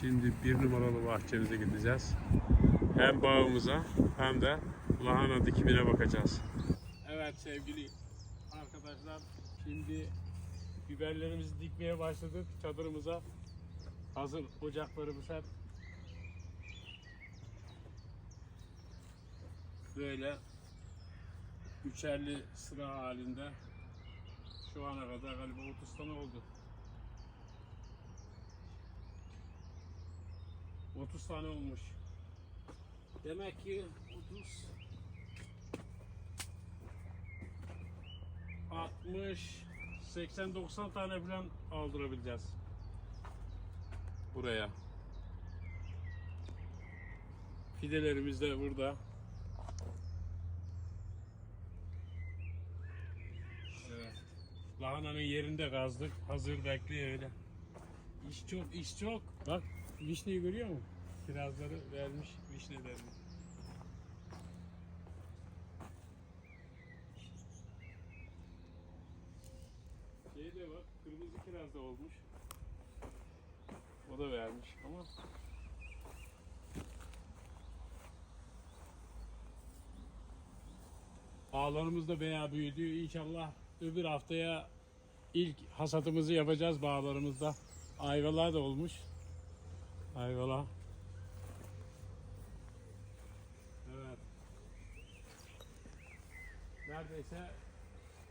Şimdi bir numaralı bahçemize gideceğiz. Hem bağımıza hem de lahana dikimine bakacağız. Evet sevgili arkadaşlar şimdi biberlerimizi dikmeye başladık çadırımıza. Hazır ocaklarımız hep böyle üçerli sıra halinde şu ana kadar galiba 30 tane oldu. 30 tane olmuş. Demek ki 30 60 80 90 tane falan aldırabileceğiz. Buraya. Fidelerimiz de burada. Evet. Lahananın yerinde kazdık. Hazır bekliyor öyle. İş çok, iş çok. Bak vişneyi görüyor musun? Kirazları vermiş vişnelerini. Şey de bak, kırmızı kiraz da olmuş. O da vermiş ama Bağlarımız da bayağı büyüdü. İnşallah öbür haftaya ilk hasatımızı yapacağız bağlarımızda. Ayvalar da olmuş. Ayvalar. Evet. Neredeyse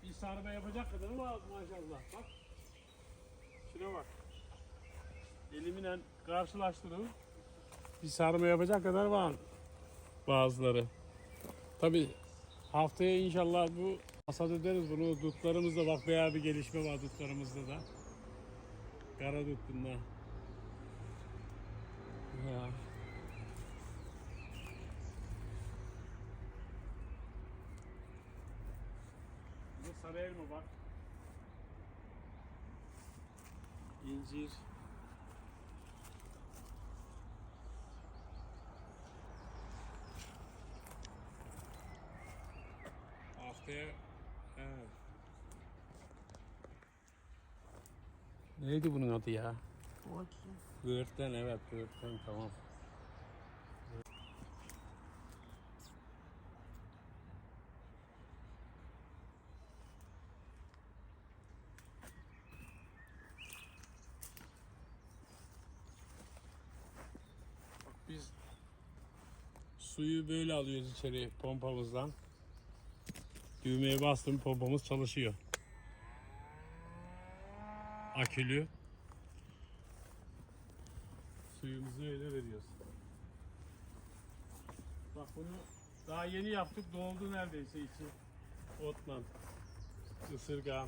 bir sarma yapacak kadar var maşallah. Bak. Şuna bak. Elimle karşılaştırdım. Bir sarma yapacak kadar var bazıları. Tabi haftaya inşallah bu hasat ederiz bunu. Dutlarımızda bak bayağı bir gelişme var dutlarımızda da. Kara dut bunlar. Ya. Bu sarı elma bak. İncir. Haftaya evet. Neydi bunun adı ya? Böğürtlen evet böğürtlen tamam. Bak biz suyu böyle alıyoruz içeri pompamızdan. Düğmeye bastım pompamız çalışıyor. Akülü. Suyumuzu öyle veriyoruz. Bak bunu daha yeni yaptık. Doldu neredeyse içi. Otla. Isırgan.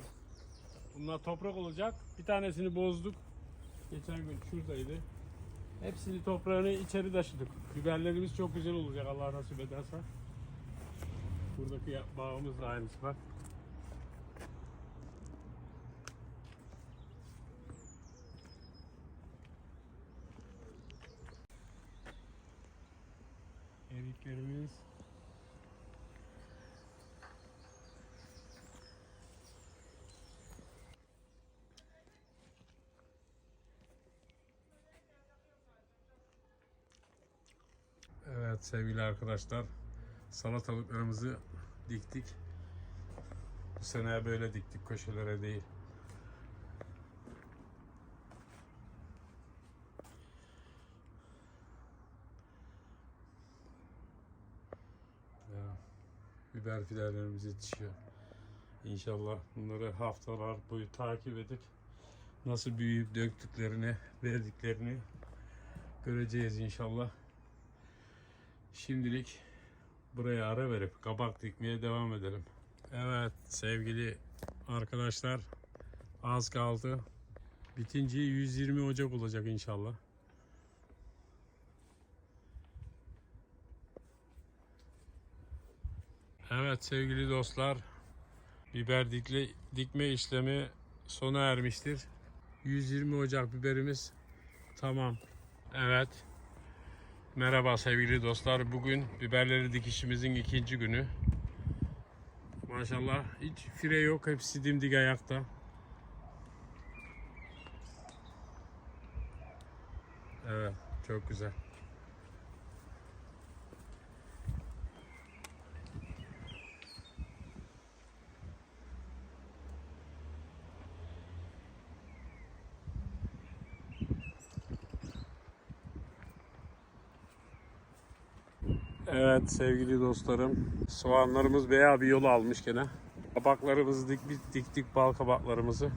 Bunlar toprak olacak. Bir tanesini bozduk. Geçen gün şuradaydı. Hepsini toprağını içeri taşıdık. Biberlerimiz çok güzel olacak Allah nasip ederse. Buradaki bağımız da aynısı bak. Eriklerimiz Evet sevgili arkadaşlar salatalıklarımızı diktik. Bu sene böyle diktik köşelere değil. Ya, biber fidelerimiz yetişiyor. İnşallah bunları haftalar boyu takip edip nasıl büyüyüp döktüklerini, verdiklerini göreceğiz inşallah. Şimdilik buraya ara verip kabak dikmeye devam edelim. Evet sevgili arkadaşlar az kaldı. Bitince 120 Ocak olacak inşallah. Evet sevgili dostlar biber dikle, dikme işlemi sona ermiştir. 120 Ocak biberimiz tamam. Evet. Merhaba sevgili dostlar. Bugün biberleri dikişimizin ikinci günü. Maşallah hiç fire yok. Hepsi dimdik ayakta. Evet, çok güzel. Evet sevgili dostlarım, soğanlarımız veya bir yol almış gene. Kabaklarımızı diktik, diktik bal kabaklarımızı.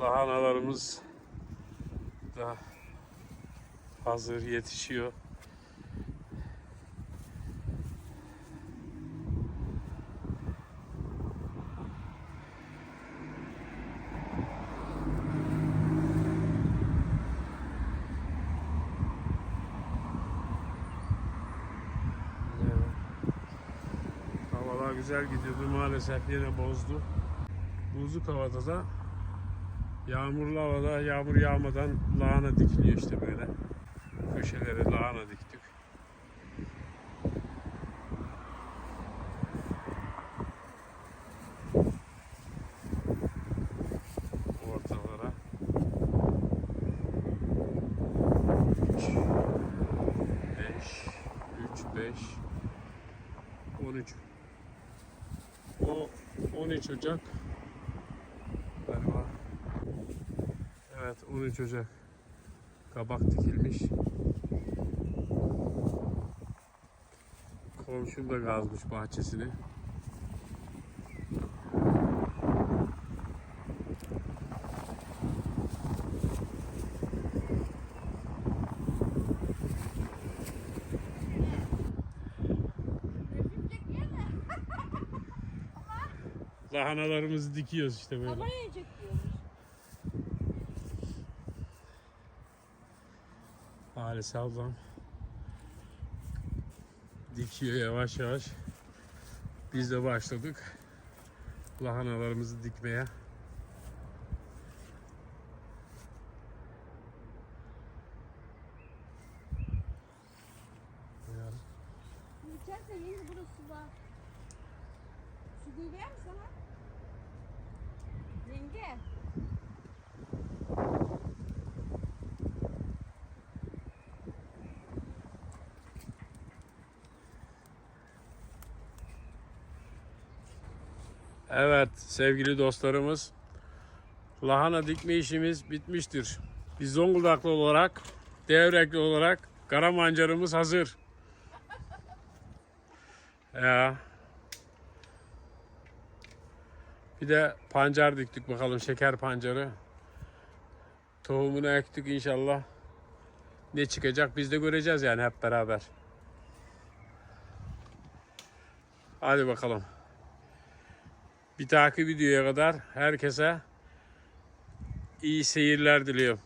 Lahanalarımız da hazır yetişiyor. Evet. Havalar güzel gidiyordu maalesef yine bozdu. Buzluk havada da Yağmurlu havada yağmur yağmadan lahana dikiliyor işte böyle. Köşelere lahana diktik. Ortalara. 3 5 3 5 13 O 13 Ocak galiba Evet 13 Ocak kabak dikilmiş. Komşum da gazmış bahçesini. Lahanalarımızı dikiyoruz işte böyle. Baba yiyecek diyormuş. Halis ablam dikiyor yavaş yavaş. Biz de başladık lahanalarımızı dikmeye. İçerse yeni burası var. Su değil mi sana? Yenge. Evet sevgili dostlarımız lahana dikme işimiz bitmiştir. Biz Zonguldaklı olarak, Devrekli olarak Karamancarımız hazır. Ya. Bir de pancar diktik bakalım şeker pancarı. Tohumunu ektik inşallah. Ne çıkacak biz de göreceğiz yani hep beraber. Hadi bakalım. Bir dahaki videoya kadar herkese iyi seyirler diliyorum.